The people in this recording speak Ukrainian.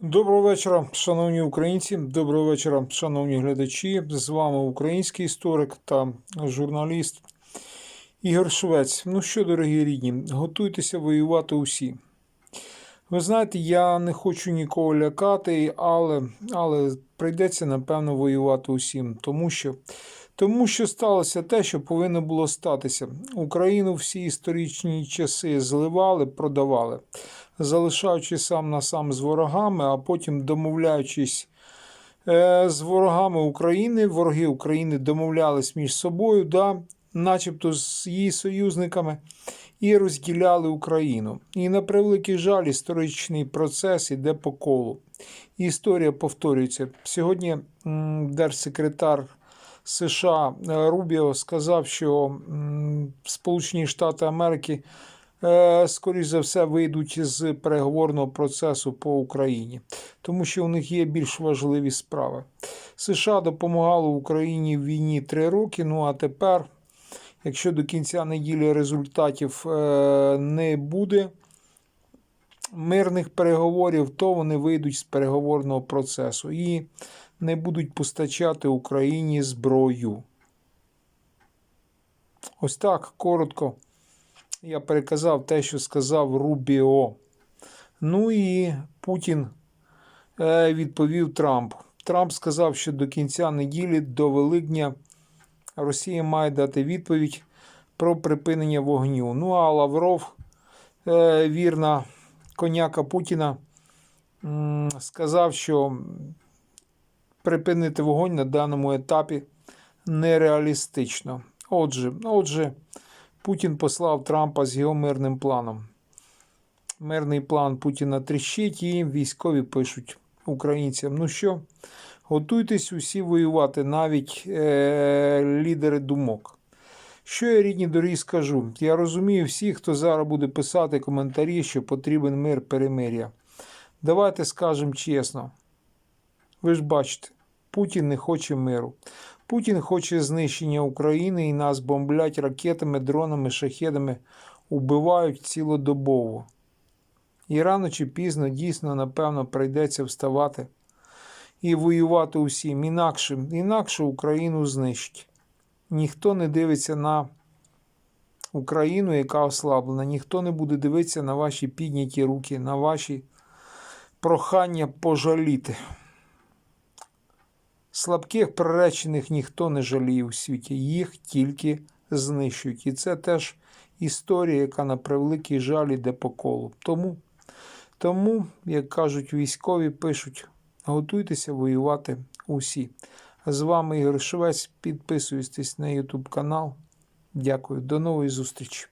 Доброго вечора, шановні українці. Доброго вечора, шановні глядачі. З вами український історик та журналіст Ігор Швець. Ну що, дорогі рідні, готуйтеся воювати усі. Ви знаєте, я не хочу нікого лякати, але, але прийдеться, напевно, воювати усім, тому що. Тому що сталося те, що повинно було статися. Україну всі історичні часи зливали, продавали, залишаючи сам на сам з ворогами, а потім домовляючись е, з ворогами України, вороги України домовлялись між собою, да, начебто з її союзниками, і розділяли Україну. І на превеликий жаль, історичний процес іде по колу. Історія повторюється. Сьогодні держсекретар. США е, Рубіо сказав, що Сполучені Штати Америки, скоріш за все, вийдуть з переговорного процесу по Україні, тому що у них є більш важливі справи. США допомагало Україні в війні три роки. Ну а тепер, якщо до кінця неділі результатів е, не буде. Мирних переговорів, то вони вийдуть з переговорного процесу і не будуть постачати Україні зброю. Ось так коротко я переказав те, що сказав Рубіо. Ну і Путін е, відповів Трампу. Трамп сказав, що до кінця неділі, до Великдня, Росія має дати відповідь про припинення вогню. Ну а Лавров, е, вірна коняка Путіна, сказав, що припинити вогонь на даному етапі нереалістично. Отже, отже, Путін послав Трампа з його мирним планом. Мирний план Путіна тріщить і військові пишуть українцям. Ну що, готуйтесь усі воювати, навіть е- лідери думок. Що я рідні дорогі скажу? Я розумію всіх, хто зараз буде писати коментарі, що потрібен мир перемир'я. Давайте скажемо чесно. Ви ж бачите, Путін не хоче миру. Путін хоче знищення України і нас бомблять ракетами, дронами, шахедами, убивають цілодобово. І рано чи пізно дійсно, напевно, прийдеться вставати і воювати усім. Інакше, інакше Україну знищить. Ніхто не дивиться на Україну, яка ослаблена. Ніхто не буде дивитися на ваші підняті руки, на ваші прохання пожаліти. Слабких приречених ніхто не жаліє у світі, їх тільки знищують. І це теж історія, яка на превеликий жаль іде по колу. Тому, тому, як кажуть військові, пишуть, готуйтеся воювати усі. З вами Ігор Швець. Підписуйтесь на YouTube канал. Дякую, до нової зустрічі.